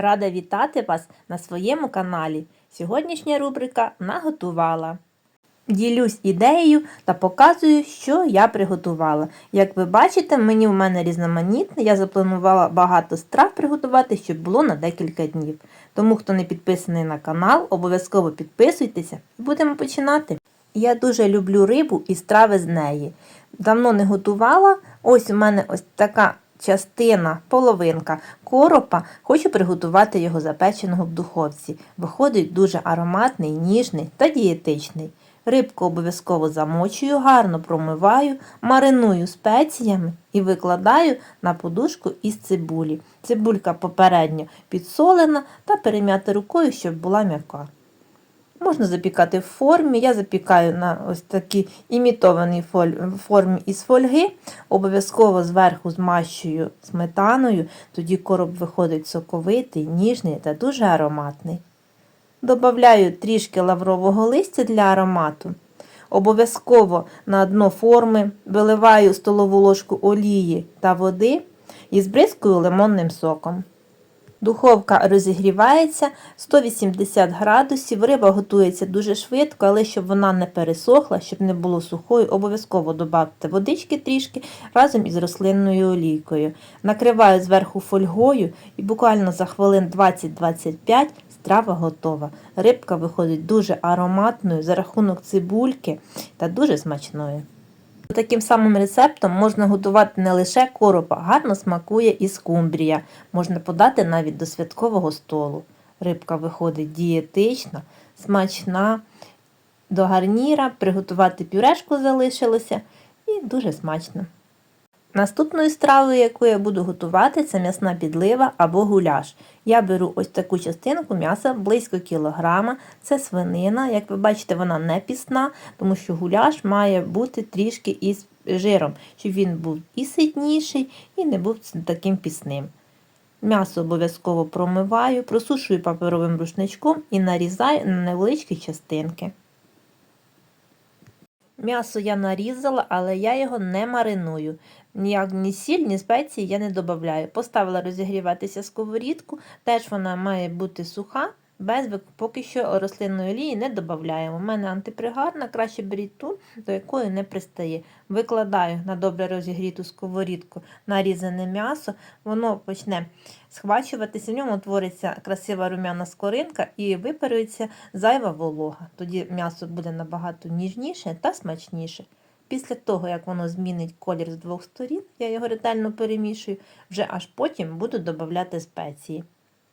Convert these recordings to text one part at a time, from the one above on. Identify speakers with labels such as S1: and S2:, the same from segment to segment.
S1: Рада вітати вас на своєму каналі. Сьогоднішня рубрика Наготувала. Ділюсь ідеєю та показую, що я приготувала. Як ви бачите, мені в мене різноманітне. Я запланувала багато страв приготувати, щоб було на декілька днів. Тому, хто не підписаний на канал, обов'язково підписуйтеся і будемо починати. Я дуже люблю рибу і страви з неї. Давно не готувала. Ось у мене ось така частина, половинка коропа. Хочу приготувати його запеченого в духовці. Виходить дуже ароматний, ніжний та дієтичний. Рибку обов'язково замочую, гарно промиваю, мариную спеціями і викладаю на подушку із цибулі. Цибулька попередньо підсолена та перем'яти рукою, щоб була м'яка. Можна запікати в формі. Я запікаю на ось такій імітованій формі із фольги. Обов'язково зверху змащую сметаною, тоді короб виходить соковитий, ніжний та дуже ароматний. Добавляю трішки лаврового листя для аромату. Обов'язково на дно форми виливаю столову ложку олії та води і збризкую лимонним соком. Духовка розігрівається 180 градусів. Риба готується дуже швидко, але щоб вона не пересохла, щоб не було сухою, обов'язково додати водички трішки разом із рослинною олійкою. Накриваю зверху фольгою і буквально за хвилин 20-25 страва готова. Рибка виходить дуже ароматною за рахунок цибульки та дуже смачною. Таким самим рецептом можна готувати не лише коропа, гарно смакує і скумбрія. Можна подати навіть до святкового столу. Рибка виходить дієтична, смачна. До гарніра приготувати пюрешку залишилося і дуже смачно. Наступною стравою, яку я буду готувати, це м'ясна підлива або гуляш. Я беру ось таку частинку м'яса близько кілограма. Це свинина. Як ви бачите, вона не пісна, тому що гуляш має бути трішки із жиром, щоб він був і ситніший, і не був таким пісним. М'ясо обов'язково промиваю, просушую паперовим рушничком і нарізаю на невеличкі частинки. М'ясо я нарізала, але я його не мариную. Ніяк ні сіль, ні спеції я не додаю. Поставила розігріватися сковорідку, теж вона має бути суха, без поки що рослинної олії не додаємо. У мене антипригарна, краще беріть ту, до якої не пристає. Викладаю на добре розігріту сковорідку нарізане м'ясо, воно почне схвачуватися, в ньому твориться красива рум'яна скоринка і випарується зайва волога. Тоді м'ясо буде набагато ніжніше та смачніше. Після того, як воно змінить колір з двох сторін, я його ретельно перемішую, вже аж потім буду додавати спеції.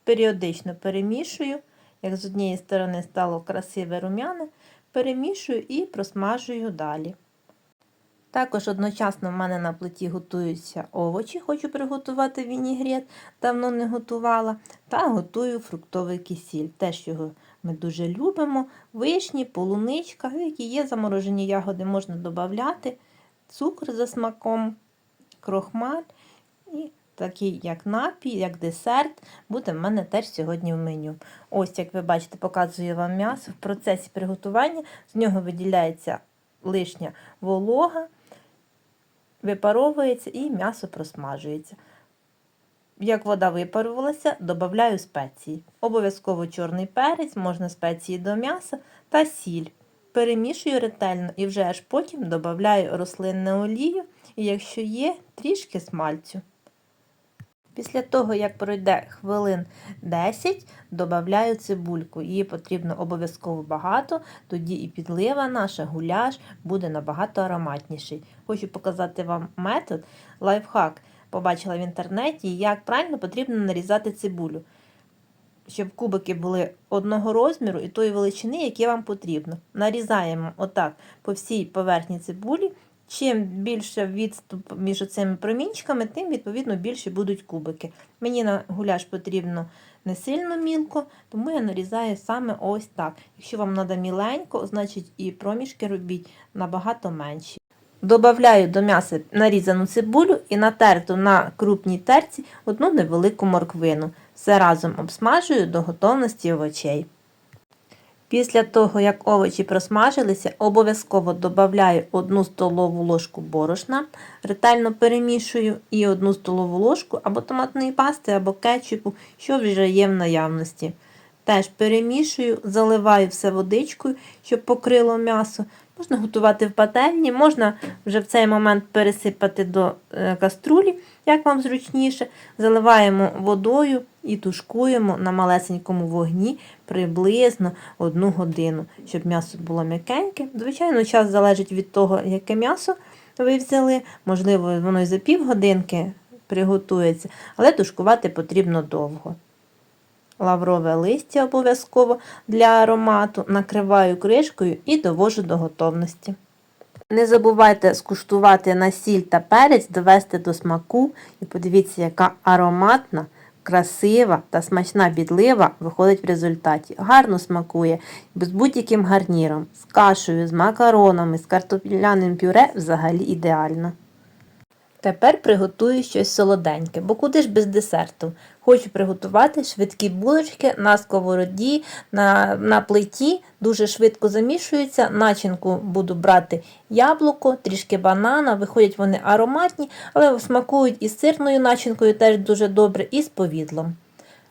S1: Періодично перемішую, як з однієї сторони стало красиве рум'яне, перемішую і просмажую далі. Також одночасно в мене на плиті готуються овочі, хочу приготувати вінігрет, давно не готувала, та готую фруктовий кисіль. Теж його ми дуже любимо. Вишні, полуничка, які є заморожені ягоди, можна додати, цукор за смаком, крохмаль і такий як напій, як десерт, буде в мене теж сьогодні в меню. Ось, як ви бачите, показую вам м'ясо. В процесі приготування з нього виділяється лишня волога, випаровується і м'ясо просмажується. Як вода випарувалася, додаю спеції. Обов'язково чорний перець, можна спеції до м'яса та сіль. Перемішую ретельно і вже аж потім додаю рослинну олію і, якщо є, трішки смальцю. Після того, як пройде хвилин 10, додаю цибульку. Її потрібно обов'язково багато, тоді і підлива наша, гуляш буде набагато ароматніший. Хочу показати вам метод, лайфхак. Побачила в інтернеті, як правильно потрібно нарізати цибулю, щоб кубики були одного розміру і тої величини, які вам потрібно. Нарізаємо отак по всій поверхні цибулі. Чим більше відступ між цими промінчиками, тим, відповідно, більше будуть кубики. Мені на гуляш потрібно не сильно мілко, тому я нарізаю саме ось так. Якщо вам треба міленько, значить і проміжки робіть набагато менші. Добавляю до м'яса нарізану цибулю і натерту на крупній терці одну невелику морквину. Все разом обсмажую до готовності овочей. Після того, як овочі просмажилися, обов'язково додаю 1 столову ложку борошна, ретельно перемішую і 1 столову ложку або томатної пасти, або кетчупу, що вже є в наявності. Теж перемішую, заливаю все водичкою, щоб покрило м'ясо. Можна готувати в пательні, можна вже в цей момент пересипати до е, каструлі, як вам зручніше. Заливаємо водою і тушкуємо на малесенькому вогні приблизно одну годину, щоб м'ясо було м'якеньке. Звичайно, час залежить від того, яке м'ясо ви взяли. Можливо, воно і за півгодинки приготується, але тушкувати потрібно довго. Лаврове листя обов'язково для аромату, накриваю кришкою і довожу до готовності. Не забувайте скуштувати на сіль та перець, довести до смаку і подивіться, яка ароматна, красива та смачна бідлива виходить в результаті. Гарно смакує, з будь-яким гарніром, з кашею, з макаронами, з картопляним пюре взагалі ідеально. Тепер приготую щось солоденьке, бо куди ж без десерту. Хочу приготувати швидкі булочки на сковороді, на, на плиті, дуже швидко замішуються. Начинку буду брати яблуко, трішки банана, виходять вони ароматні, але смакують із сирною начинкою теж дуже добре, і з повідлом.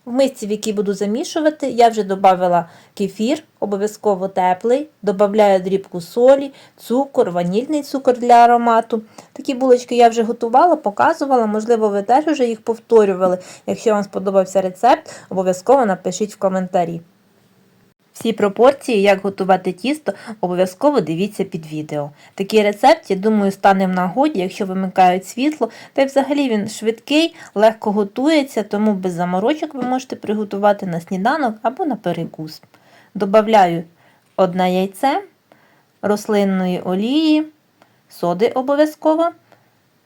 S1: В мисці, в якій буду замішувати, я вже додала кефір, обов'язково теплий, додаю дрібку солі, цукор, ванільний цукор для аромату. Такі булочки я вже готувала, показувала, можливо, ви теж вже їх повторювали. Якщо вам сподобався рецепт, обов'язково напишіть в коментарі. Всі пропорції, як готувати тісто, обов'язково дивіться під відео. Такий рецепт, я думаю, стане в нагоді, якщо вимикають світло, та й взагалі він швидкий, легко готується, тому без заморочок ви можете приготувати на сніданок або на перекус. Добавляю одне яйце, рослинної олії, соди обов'язково,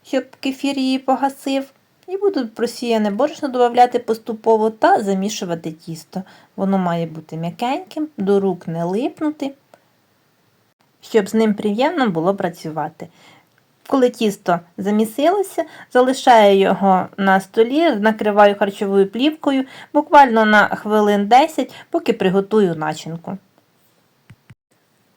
S1: щоб кефір її погасив. І буду просіяне борошно додавати поступово та замішувати тісто. Воно має бути м'якеньким, до рук не липнути, щоб з ним приємно було працювати. Коли тісто замісилося, залишаю його на столі, накриваю харчовою плівкою буквально на хвилин 10, поки приготую начинку.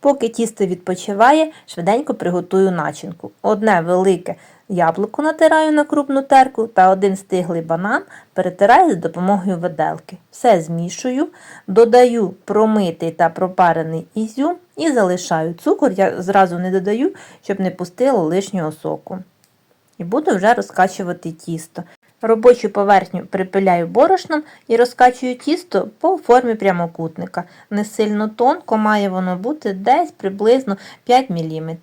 S1: Поки тісто відпочиває, швиденько приготую начинку. Одне велике яблуко натираю на крупну терку та один стиглий банан перетираю з допомогою виделки. Все змішую, додаю промитий та пропарений ізюм і залишаю. Цукор я зразу не додаю, щоб не пустило лишнього соку. І буду вже розкачувати тісто. Робочу поверхню припиляю борошном і розкачую тісто по формі прямокутника. Не сильно тонко має воно бути десь приблизно 5 мм.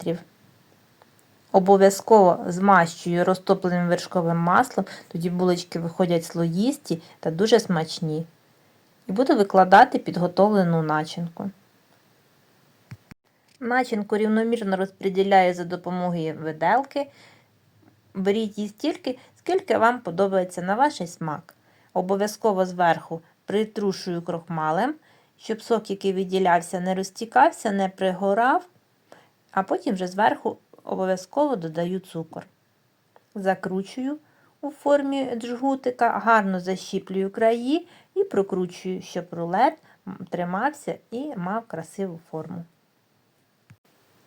S1: Обов'язково змащую розтопленим вершковим маслом, тоді булочки виходять слоїсті та дуже смачні. І буду викладати підготовлену начинку. Начинку рівномірно розподіляю за допомогою виделки. Беріть її стільки, скільки вам подобається на ваш смак. Обов'язково зверху притрушую крохмалем, щоб сок, який виділявся, не розтікався, не пригорав, а потім вже зверху обов'язково додаю цукор. Закручую у формі джгутика, гарно защіплюю краї і прокручую, щоб рулет тримався і мав красиву форму.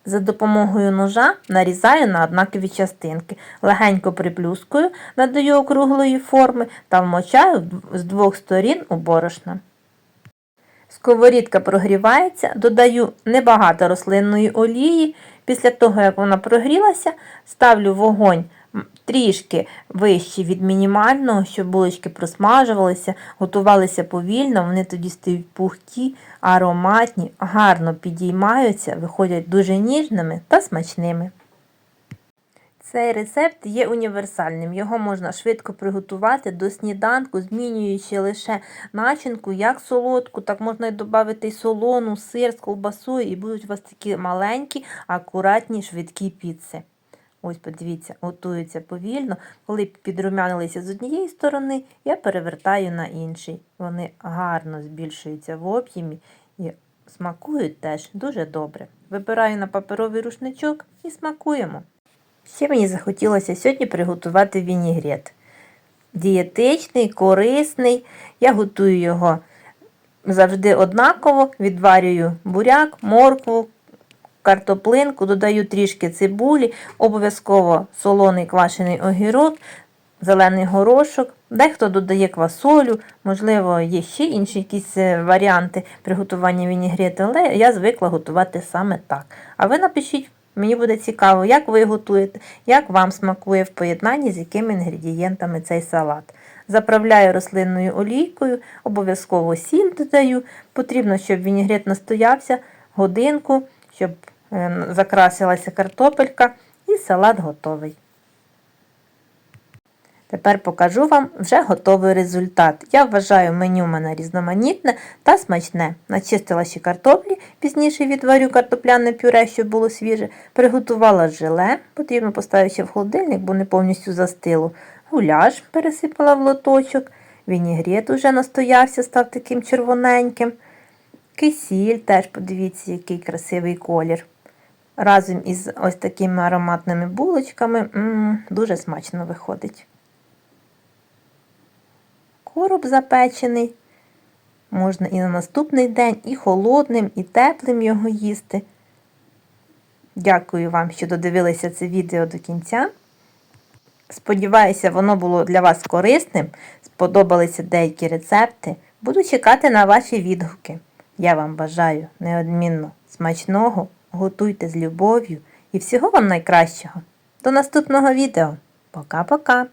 S1: За допомогою ножа нарізаю на однакові частинки, легенько приплюскую, надаю округлої форми та вмочаю з двох сторін у борошно. Сковорідка прогрівається, додаю небагато рослинної олії. Після того, як вона прогрілася, ставлю вогонь трішки вищий від мінімального, щоб булочки просмажувалися, готувалися повільно, вони тоді стають пухкі, ароматні, гарно підіймаються, виходять дуже ніжними та смачними. Цей рецепт є універсальним. Його можна швидко приготувати до сніданку, змінюючи лише начинку, як солодку, так можна і додати солону, сир з колбасою, і будуть у вас такі маленькі, акуратні, швидкі піци. Ось, подивіться, готуються повільно. Коли підрумянилися з однієї сторони, я перевертаю на інший. Вони гарно збільшуються в об'ємі і смакують теж дуже добре. Вибираю на паперовий рушничок і смакуємо. Ще мені захотілося сьогодні приготувати вінігрет. Дієтичний, корисний. Я готую його завжди однаково відварюю буряк, моркву, картоплинку, додаю трішки цибулі, обов'язково солоний квашений огірок, зелений горошок. Дехто додає квасолю, можливо, є ще інші якісь е, варіанти приготування вінігрету, але я звикла готувати саме так. А ви напишіть, мені буде цікаво, як ви готуєте, як вам смакує в поєднанні з якими інгредієнтами цей салат. Заправляю рослинною олійкою, обов'язково сіль додаю. Потрібно, щоб вінігрет настоявся годинку, щоб закрасилася картопелька і салат готовий. Тепер покажу вам вже готовий результат. Я вважаю меню мене різноманітне та смачне. Начистила ще картоплі, пізніше відварю картопляне пюре, щоб було свіже. Приготувала желе, потрібно поставити ще в холодильник, бо не повністю застило. Гуляш пересипала в лоточок. Вінігрет уже настоявся, став таким червоненьким. Кисіль теж, подивіться, який красивий колір. Разом із ось такими ароматними булочками м дуже смачно виходить. Короб запечений. Можна і на наступний день, і холодним, і теплим його їсти. Дякую вам, що додивилися це відео до кінця. Сподіваюся, воно було для вас корисним. Сподобалися деякі рецепти. Буду чекати на ваші відгуки. Я вам бажаю неодмінно смачного, готуйте з любов'ю і всього вам найкращого. До наступного відео. Пока-пока!